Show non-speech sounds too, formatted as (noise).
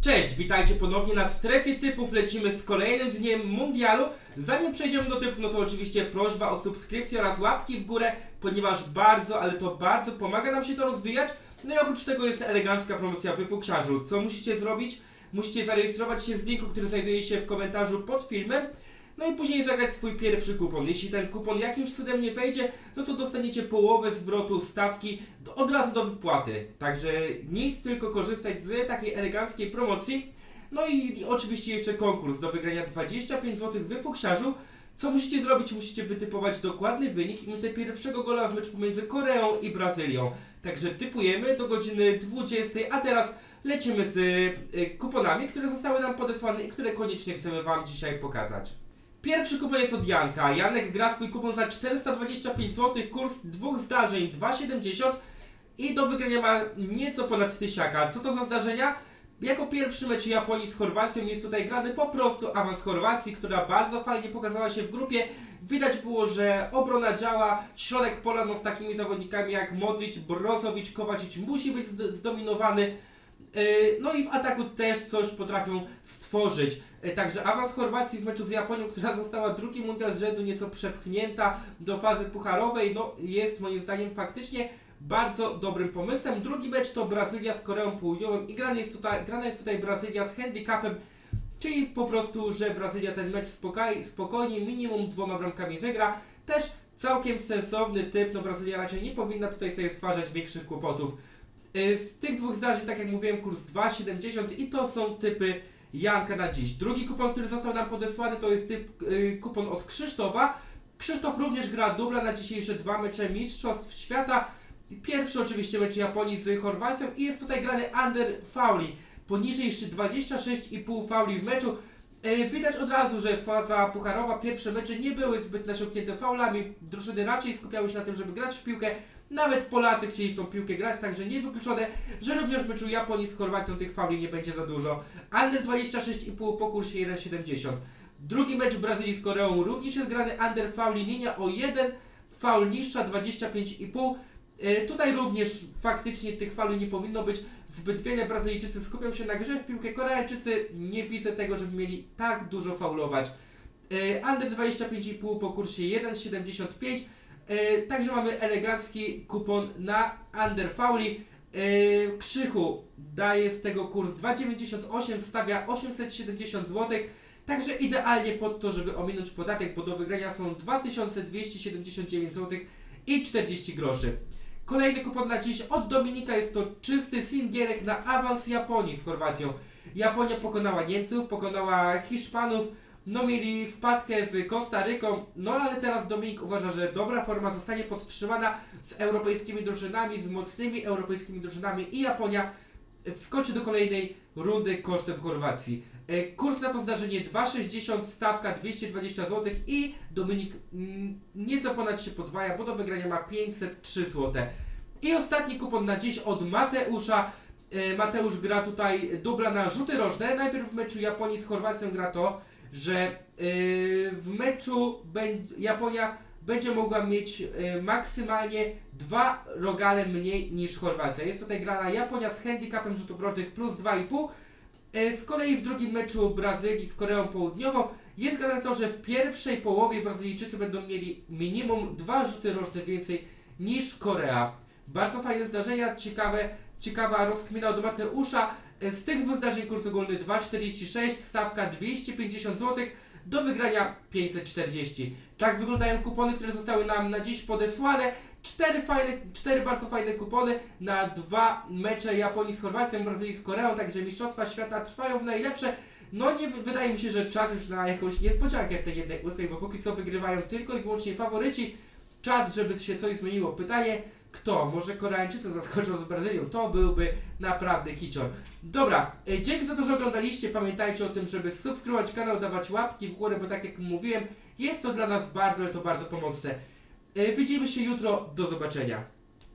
Cześć, witajcie ponownie na strefie typów. Lecimy z kolejnym dniem mundialu. Zanim przejdziemy do typów, no to oczywiście prośba o subskrypcję oraz łapki w górę, ponieważ bardzo, ale to bardzo pomaga nam się to rozwijać. No i oprócz tego jest elegancka promocja wyfuksiarzu. Co musicie zrobić? Musicie zarejestrować się z linku, który znajduje się w komentarzu pod filmem. No i później zagrać swój pierwszy kupon. Jeśli ten kupon jakimś cudem nie wejdzie, no to dostaniecie połowę zwrotu stawki od razu do wypłaty. Także nic, tylko korzystać z takiej eleganckiej promocji. No i, i oczywiście jeszcze konkurs do wygrania 25 zł wyfuksiarzu. Co musicie zrobić? Musicie wytypować dokładny wynik i minutę pierwszego gola w meczu pomiędzy Koreą i Brazylią. Także typujemy do godziny 20, a teraz lecimy z y, kuponami, które zostały nam podesłane i które koniecznie chcemy Wam dzisiaj pokazać. Pierwszy kupon jest od Janka. Janek gra swój kupon za 425 zł, kurs dwóch zdarzeń 2,70 i do wygrania ma nieco ponad tysiaka. Co to za zdarzenia? Jako pierwszy mecz Japonii z Chorwacją jest tutaj grany po prostu awans Chorwacji, która bardzo fajnie pokazała się w grupie. Widać było, że obrona działa, środek pola no, z takimi zawodnikami jak Modric, Brozovic, Kowacic musi być zd- zdominowany. Yy, No i w ataku też coś potrafią stworzyć. Yy, Także awans Chorwacji w meczu z Japonią, która (laughs) została drugi mundial z rzędu, nieco przepchnięta do fazy pucharowej, no jest moim zdaniem faktycznie bardzo dobrym pomysłem. Drugi mecz to Brazylia z Koreą Południową i grana jest tutaj, grana jest tutaj Brazylia z handicapem, czyli po prostu, że Brazylia ten mecz spokoj, spokojnie, minimum dwoma bramkami wygra. Też całkiem sensowny typ, no Brazylia raczej nie powinna tutaj sobie stwarzać większych kłopotów. Y, Z tych dwóch zdarzeń, tak jak mówiłem, kurs 2,70 i to są typy Janka na dziś. Drugi kupon, który został nam podesłany, to jest typ y, kupon od Krzysztofa. Krzysztof również gra dubla na dzisiejsze dwa mecze Mistrzostw Świata. Pierwszy oczywiście mecz Japonii z Chorwacją i jest tutaj grany under fauli. Poniżej 26,5 fauli w meczu. E, Widać od razu, że faza pucharowa, pierwsze mecze nie były zbyt nasiąknięte faulami. Drużyny raczej skupiały się na tym, żeby grać w piłkę. Nawet Polacy chcieli w tą piłkę grać, także niewykluczone, że również meczu Japonii z Chorwacją tych fauli nie będzie za dużo. Under 26,5 po kursie 1,70. Drugi mecz Brazylii z Koreą również jest grany under fauli, linia o 1, faul niższa 25,5. E, Tutaj również faktycznie tych fauli nie powinno być zbyt wiele. Brazylijczycy skupią się na grze w piłkę. Koreańczycy nie widzę tego, żeby mieli tak dużo faulować. E, Under 25,5 po kursie 1,75. E, Także mamy elegancki kupon na under fauli. E, Krzychu daje z tego kurs 2,98, stawia 870 zł. Także idealnie pod to, żeby ominąć podatek, bo do wygrania są 2279 zł i 40 groszy. Kolejny kupon na dziś od Dominika jest to czysty singierek na awans Japonii z Chorwacją. Japonia pokonała Niemców, pokonała Hiszpanów, no mieli wpadkę z Kostaryką, no ale teraz Dominik uważa, że dobra forma zostanie podtrzymana z europejskimi drużynami, z mocnymi europejskimi drużynami i Japonia wskoczy do kolejnej rundy kosztem Chorwacji. E, Kurs na to zdarzenie 2,60, stawka 220 zł i Dominik nieco ponad się podwaja, bo do wygrania ma 503 zł. I ostatni kupon na dziś od Mateusza. E, Mateusz gra tutaj dubla na rzuty rożne. Najpierw w meczu Japonii z Chorwacją gra to, że e, w meczu Japonia będzie mogła mieć e, maksymalnie dwa rogale mniej niż Chorwacja. Jest tutaj grana Japonia z handicapem rzutów rożnych plus 2,5. E, Z kolei w drugim meczu Brazylii z Koreą Południową jest grane to, że w pierwszej połowie Brazylijczycy będą mieli minimum dwa rzuty rożne więcej niż Korea. Bardzo fajne zdarzenia, ciekawe, ciekawa rozkmina od Mateusza. E, Z tych dwóch zdarzeń kurs ogólny 2,46, stawka 250 zł, do wygrania 540. Tak wyglądają kupony, które zostały nam na dziś podesłane. Cztery, fajne, cztery bardzo fajne kupony na dwa mecze Japonii z Chorwacją, Brazylii z Koreą, także Mistrzostwa Świata trwają w najlepsze. No nie wydaje mi się, że czas już na jakąś niespodziankę w tej jednej ósmej, bo póki co wygrywają tylko i wyłącznie faworyci. Czas, żeby się coś zmieniło. Pytanie, kto? Może Koreańczycy zaskoczą z Brazylią? To byłby naprawdę hicior. Dobra, e, dzięki za to, że oglądaliście. Pamiętajcie o tym, żeby subskrybować kanał, dawać łapki w górę, bo tak jak mówiłem, jest to dla nas bardzo, ale to bardzo pomocne. E, Widzimy się jutro. Do zobaczenia.